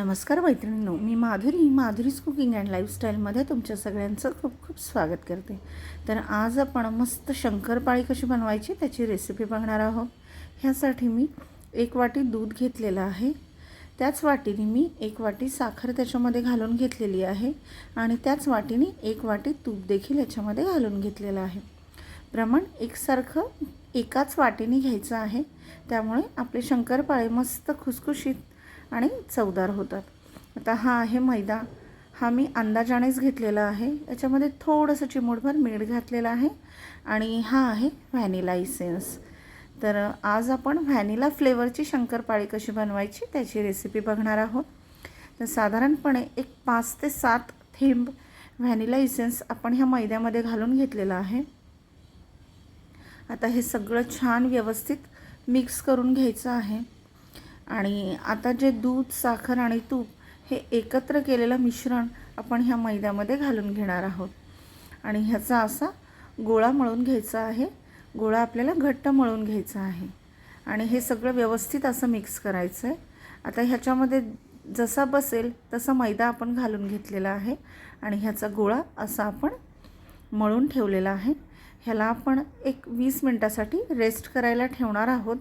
नमस्कार मैत्रिणींनो मी माधुरी माधुरीज कुकिंग अँड लाईफस्टाईलमध्ये तुमच्या सगळ्यांचं खूप खूप स्वागत करते. तर आज आपण मस्त शंकरपाळी कशी बनवायची त्याची रेसिपी बघणार आहोत. ह्यासाठी मी एक वाटी दूध घेतलेलं आहे. त्याच वाटीने मी एक वाटी साखर त्याच्यामध्ये घालून घेतलेली आहे आणि त्याच वाटीने एक वाटी तूप देखील याच्यामध्ये घालून घेतलेलं आहे. प्रमाण एकसारखं एकाच वाटीने घ्यायचं आहे. त्यामुळे आपले शंकरपाळे मस्त खुसखुशीत आणि चवदार होतात. आता हा आहे मैदा. हा मी अंदाजानेच घेतलेला आहे. याच्यामध्ये थोडंसं चिमूटभर मीठ घातलेलं आहे आणि हा आहे व्हॅनिला इसेन्स तर आज आपण व्हॅनिला फ्लेवरची शंकरपाळी कशी बनवायची त्याची रेसिपी बघणार आहोत. तर साधारणपणे एक पाच ते सात थेंब व्हॅनिला इसेन्स आपण ह्या मैद्यामध्ये घालून घेतलेला आहे. आता हे सगळं छान व्यवस्थित मिक्स करून घ्यायचं आहे. आणि आता जे दूध साखर आणि तूप हे एकत्र केलेलं मिश्रण आपण ह्या मैद्यामध्ये घालून घेणार आहोत. आणि ह्याचा असा गोळा मळून घ्यायचा आहे. गोळा आपल्याला घट्ट मळून घ्यायचा आहे. आणि हे सगळं व्यवस्थित असं मिक्स करायचं आहे आता ह्याच्यामध्ये जसा बसेल तसा मैदा आपण घालून घेतलेला आहे. आणि ह्याचा गोळा असा आपण मळून ठेवलेला आहे. ह्याला आपण एक वीस मिनटासाठी रेस्ट करायला ठेवणार आहोत.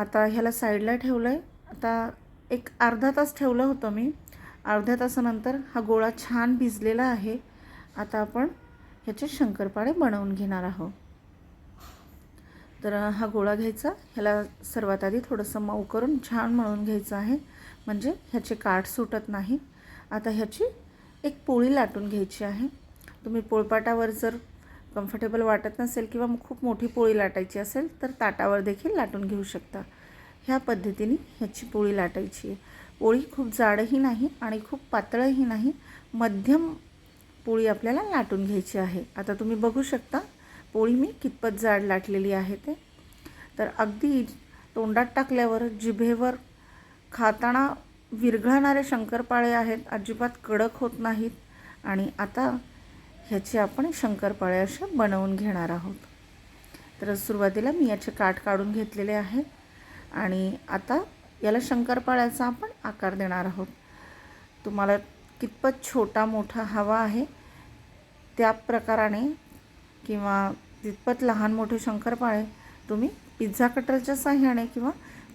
आता ह्याला साईडला ठेवलं आहे आता एक अर्धा तास ठेवलं होतं मी. अर्ध्या तासानंतर हा गोळा छान भिजलेला आहे. आता आपण ह्याचे शंकरपाळे बनवून घेणार आहोत. तर हा गोळा घ्यायचा. ह्याला सर्वात आधी थोडंसं मऊ करून छान मळून घ्यायचं आहे. म्हणजे ह्याचे काठ सुटत नाही. आता ह्याची एक पोळी लाटून घ्यायची आहे. तुम्ही पोळपाटावर जर कम्फर्टेबल वाटत नसेल किंवा खूप मोठी पोळी लाटायची असेल तर ताटावर देखील लाटून घेऊ शकता. ह्या पद्धतीने ह्याची पोळी लाटायची आहे. पोळी खूप जाडही नाही आणि खूप पातळही नाही. मध्यम पोळी आपल्याला लाटून घ्यायची आहे. आता तुम्ही बघू शकता पोळी मी कितपत जाड लाटलेली आहे ते. तर अगदी तोंडात टाकल्यावर जिभेवर खाताना विरघळणारे शंकरपाळे आहेत अजिबात कडक होत नाहीत. आणि आता ह्याची आपण शंकरपाळे असे बनवून घेणार आहोत. तर सुरुवातीला मी याचे काठ काढून घेतलेले आहेत आणि आता याला शंकरपाळ्याचा आपण आकार देणार आहोत. तुम्हाला कितपत छोटा मोठा हवा आहे त्या प्रकाराने किंवा तितपत लहान मोठे शंकरपाळे तुम्ही पिझ्झा कटरच्या साह्याने किंवा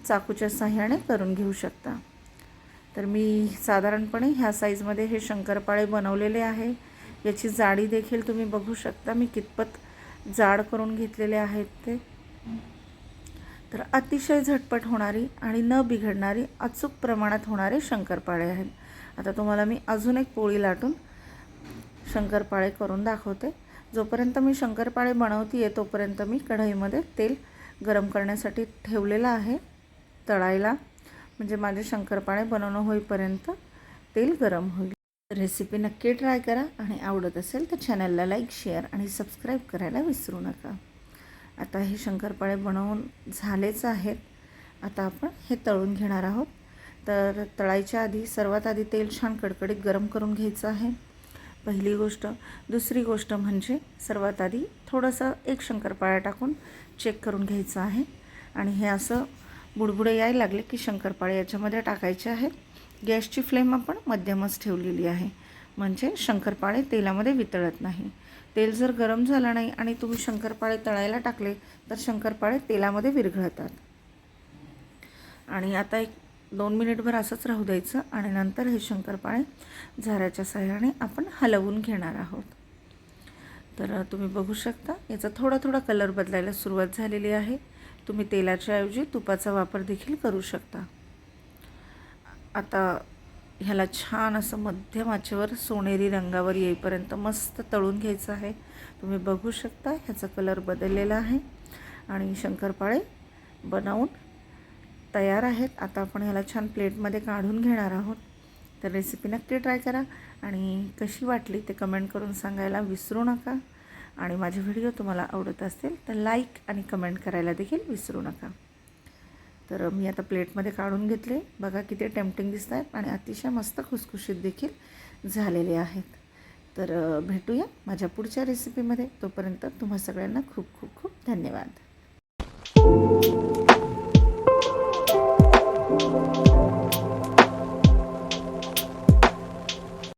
चाकूच्या साह्याने करून घेऊ शकता. तर मी साधारणपणे ह्या साईजमध्ये हे शंकरपाळे बनवलेले आहे. याची जाडी देखील तुम्ही बघू शकता. मी कितपत जाड करून घेतलेले आहेत ते. तर अतिशय झटपट होणारी आणि न बिघडणारी अचूक प्रमाणात होणारे शंकरपाळे आहेत. आता तुम्हाला मी अजून एक पोळी लाटून शंकरपाळे करून दाखवते. जोपर्यंत मी शंकरपाळे बनवते आहे तोपर्यंत मी कढईमध्ये तेल गरम करण्यासाठी ठेवलेलं आहे. तळायला म्हणजे माझे शंकरपाळे बनवणं होईपर्यंत तेल गरम होईल. रेसिपी नक्की ट्राय करा आणि आवडत असेल तर चॅनलला लाईक शेअर आणि सबस्क्राईब करायला विसरू नका. आता हे शंकरपाळे बनवून झालेच आहेत. आता आपण हे तळून घेणार आहोत. तर तळायच्या आधी सर्वात आधी तेल छान कडकडीत गरम करून घ्यायचं आहे. पहिली गोष्ट दुसरी गोष्ट म्हणजे सर्वात आधी थोडंसं एक शंकरपाळा टाकून चेक करून घ्यायचं आहे. आणि हे असं बुडबुडे यायला लागले की शंकरपाळे याच्यामध्ये टाकायचे आहेत गॅसची फ्लेम आपण मध्यमच ठेवलेली आहे. म्हणजे शंकरपाळे तेलामध्ये वितळत नाही. तेल जर गरम झालं नाही आणि तुम्ही शंकरपाळे तळायला टाकले तर शंकरपाळे तेलामध्ये विरघळतात. आणि आता एक दोन मिनिटभर असंच राहू द्यायचं आणि नंतर हे शंकरपाळे झाऱ्याच्या सहाय्याने आपण हलवून घेणार आहोत. तर तुम्ही बघू शकता याचा थोडा थोडा कलर बदलायला सुरुवात झालेली आहे. तुम्ही तेलाच्या ऐवजी तुपाचा वापर देखील करू शकता. आता ह्याला छान असं मध्यम आचेवर सोनेरी रंगावर येईपर्यंत मस्त तळून घ्यायचं आहे. तुम्ही बघू शकता ह्याचा कलर बदललेला आहे आणि शंकरपाळे बनवून तयार आहेत. आता आपण ह्याला छान प्लेटमध्ये काढून घेणार आहोत. तर रेसिपी नक्की ट्राय करा आणि कशी वाटली ते कमेंट करून सांगायला विसरू नका. आणि माझे व्हिडिओ तुम्हाला आवडत असतील तर लाईक आणि कमेंट करायला देखील विसरू नका. तर मी आता प्लेटमध्ये काढून घेतले. बघा किती टेम्पटिंग दिसत आहेत आणि अतिशय मस्त खुसखुशीत देखील झालेले आहेत. तर भेटूया माझ्या पुढच्या रेसिपीमध्ये तोपर्यंत तुम्हा सगळ्यांना खूप खूप खूप धन्यवाद.